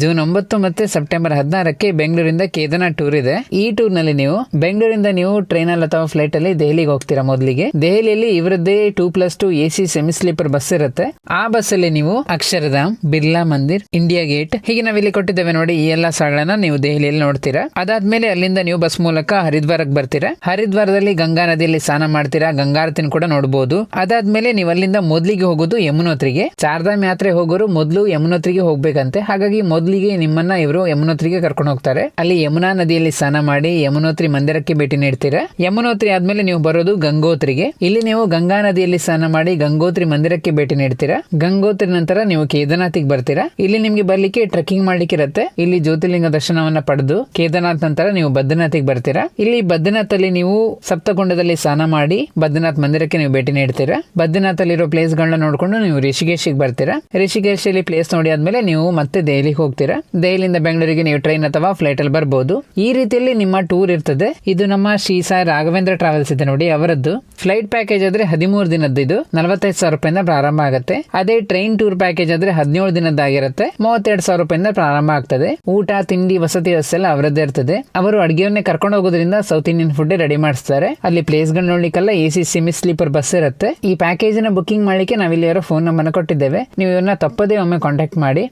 June ಒಂಬತ್ತು ಮತ್ತೆ September ಹದಿನಾರಕ್ಕೆ ಬೆಂಗಳೂರಿಂದ ಕೇದಾರ್ನಾಥ್ ಟೂರ್ ಇದೆ. ಈ ಟೂರ್ನಲ್ಲಿ ನೀವು ಬೆಂಗಳೂರಿಂದ ನೀವು ಟ್ರೈನ್ ಅಲ್ಲಿ ಅಥವಾ ಫ್ಲೈಟ್ ಅಲ್ಲಿ ದೆಹಲಿಗೆ ಹೋಗ್ತೀರಾ ಮೊದಲಿಗೆ. ದೆಹಲಿಯಲ್ಲಿ ಇವರದ್ದೇ two plus two A C semi sleeper bus ಇರುತ್ತೆ. ಆ ಬಸ್ ಅಲ್ಲಿ ನೀವು ಅಕ್ಷರಧಾಮ್, ಬಿರ್ಲಾ ಮಂದಿರ್ ಇಂಡಿಯಾ ಗೇಟ್ ಹೀಗೆ ನಾವಿಲ್ಲಿ ಕೊಟ್ಟಿದ್ದೇವೆ ನೋಡಿ ಈ ಎಲ್ಲಾ ಸ್ಥಳಗಳನ್ನ ನೀವು ದೆಹಲಿಯಲ್ಲಿ ನೋಡ್ತೀರಾ. ಅದಾದ್ಮೇಲೆ ಅಲ್ಲಿಂದ ನೀವು ಬಸ್ ಮೂಲಕ ಹರಿದ್ವಾರಕ್ಕೆ ಬರ್ತೀರಾ. ಹರಿದ್ವಾರದಲ್ಲಿ ಗಂಗಾ ನದಿಯಲ್ಲಿ ಸ್ನಾನ ಮಾಡ್ತೀರಾ, ಗಂಗಾರತಿನ ಕೂಡ ನೋಡಬಹುದು ಅದಾದ್ಮೇಲೆ ನೀವು ಅಲ್ಲಿಂದ ಮೊದಲಿಗೆ ಹೋಗೋದು ಯಮುನೋತ್ರಿಗೆ. ಚಾರ್ಧಾಮ್ ಯಾತ್ರೆ ಹೋಗೋರು ಮೊದಲು ಯಮುನೋತ್ರಿಗೆ ಹೋಗ್ಬೇಕಂತೆ. ಹಾಗಾಗಿ ಮೊದಲಿಗೆ ನಿಮ್ಮನ್ನ ಇವರು ಯಮುನೋತ್ರಿಗೆ ಕರ್ಕೊಂಡು ಹೋಗ್ತಾರೆ. ಅಲ್ಲಿ ಯಮುನಾ ನದಿಯಲ್ಲಿ ಸ್ನಾನ ಮಾಡಿ ಯಮುನೋತ್ರಿ ಮಂದಿರಕ್ಕೆ ಭೇಟಿ ನೀಡ್ತೀರಾ? ಯಮುನೋತ್ರಿ ಆದ್ಮೇಲೆ ನೀವು ಬರೋದು ಗಂಗೋತ್ರಿಗೆ. ಇಲ್ಲಿ ನೀವು ಗಂಗಾ ನದಿಯಲ್ಲಿ ಸ್ನಾನ ಮಾಡಿ ಗಂಗೋತ್ರಿ ಮಂದಿರಕ್ಕೆ ಭೇಟಿ ನೀಡ್ತೀರಾ? ಗಂಗೋತ್ರಿ ನಂತರ ನೀವು ಕೇದಾರ್ನಾಥಿಗೆ ಬರ್ತೀರಾ? ಇಲ್ಲಿ ನಿಮ್ಗೆ ಬರ್ಲಿಕ್ಕೆ ಟ್ರೆಕ್ಕಿಂಗ್ ಮಾಡ್ಲಿಕ್ಕೆ ಇರುತ್ತೆ. ಇಲ್ಲಿ ಜ್ಯೋತಿರ್ಲಿಂಗ ದರ್ಶನವನ್ನ ಪಡೆದು ಕೇದಾರನಾಥ್ ನಂತರ ನೀವು ಬದ್ರಿನಾಥಿಗೆ ಬರ್ತೀರಾ? ಇಲ್ಲಿ ಬದ್ರಿನಾಥ್ ಅಲ್ಲಿ ನೀವು ಸಪ್ತಕೊಂಡದಲ್ಲಿ ಸ್ನಾನ ಮಾಡಿ ಬದ್ರಿನಾಥ್ ಮಂದಿರಕ್ಕೆ ನೀವು ಭೇಟಿ ನೀಡ್ತೀರಾ? ಬದ್ರಿನಾಥ್ ಅಲ್ಲಿರೋ ಪ್ಲೇಸ್ ಗಳನ್ನ ನೋಡ್ಕೊಂಡು ನೀವು ರಿಷಿಕೇಶಿಗೆ ಬರ್ತೀರಾ? ಋಷಿಕೇಶ್ ಅಲ್ಲಿ ಪ್ಲೇಸ್ ನೋಡಿ ಆದ್ಮೇಲೆ ನೀವು ಮತ್ತೆ ದೆಹಲಿಗೆ ಹೋಗ್ತೀರಾ? ದೆಹಲಿಯಿಂದ ಬೆಂಗಳೂರಿಗೆ ನೀವು ಟ್ರೈನ್ ಅಥವಾ ಫ್ಲೈಟ್ ಅಲ್ಲಿ ಬರ್ಬೋದು. ಈ ರೀತಿಯಲ್ಲಿ ನಿಮ್ಮ ಟೂರ್ ಇರ್ತದೆ. ಇದು ನಮ್ಮ ಶ್ರೀ ಸಾಯಿ ರಾಘವೇಂದ್ರ ಟ್ರಾವೆಲ್ಸ್ ಇದೆ ನೋಡಿ ಅವರದ್ದು. ಫ್ಲೈಟ್ ಪ್ಯಾಕೇಜ್ ಆದ್ರೆ ಹದಿಮೂರು ದಿನದ್ದು ಇದು. ನಲವತ್ತೈದು ಸಾವಿರ ರೂಪಾಯಿಂದ ಪ್ರಾರಂಭ ಆಗುತ್ತೆ. ಅದೇ ಟ್ರೈನ್ ಟೂರ್ ಪ್ಯಾಕೇಜ್ ಆದ್ರೆ ಹದಿನೇಳು ದಿನದ್ದಾಗಿರುತ್ತೆ ಮೂವತ್ತೆರಡು ಸಾವಿರ ರೂಪಾಯಿಂದ ಪ್ರಾರಂಭ ಆಗ್ತದೆ. ಊಟ, ತಿಂಡಿ, ವಸತಿ ವ್ಯವಸ್ಥೆ ಎಲ್ಲ ಅವರದ್ದೇ ಇರ್ತದೆ. ಅವರು ಅಡುಗೆಯನ್ನೇ ಕರ್ಕೊಂಡು ಹೋಗೋದ್ರಿಂದ ಸೌತ್ ಇಂಡಿಯನ್ ಫುಡ್ ರೆಡಿ ಮಾಡಿಸ್ತಾರೆ. ಅಲ್ಲಿ ಪ್ಲೇಸ್ಗಳು ನೋಡ್ಲಿಕ್ಕೆಲ್ಲ A C semi sleeper bus ಇರುತ್ತೆ. ಈ ಪ್ಯಾಕೇಜ್ನ ಬುಕಿಂಗ್ ಮಾಡ್ಲಿಕ್ಕೆ ನಾವಿಲ್ಲಿ ಯಾರೋ ಫೋನ್ ನಂಬರ್ ಕೊಟ್ಟಿದ್ದೇವೆ. ನೀವು ಇವನ್ನ ತಪ್ಪದೇ ಒಮ್ಮೆ ಕಾಂಟ್ಯಾಕ್ಟ್ ಮಾಡಿ.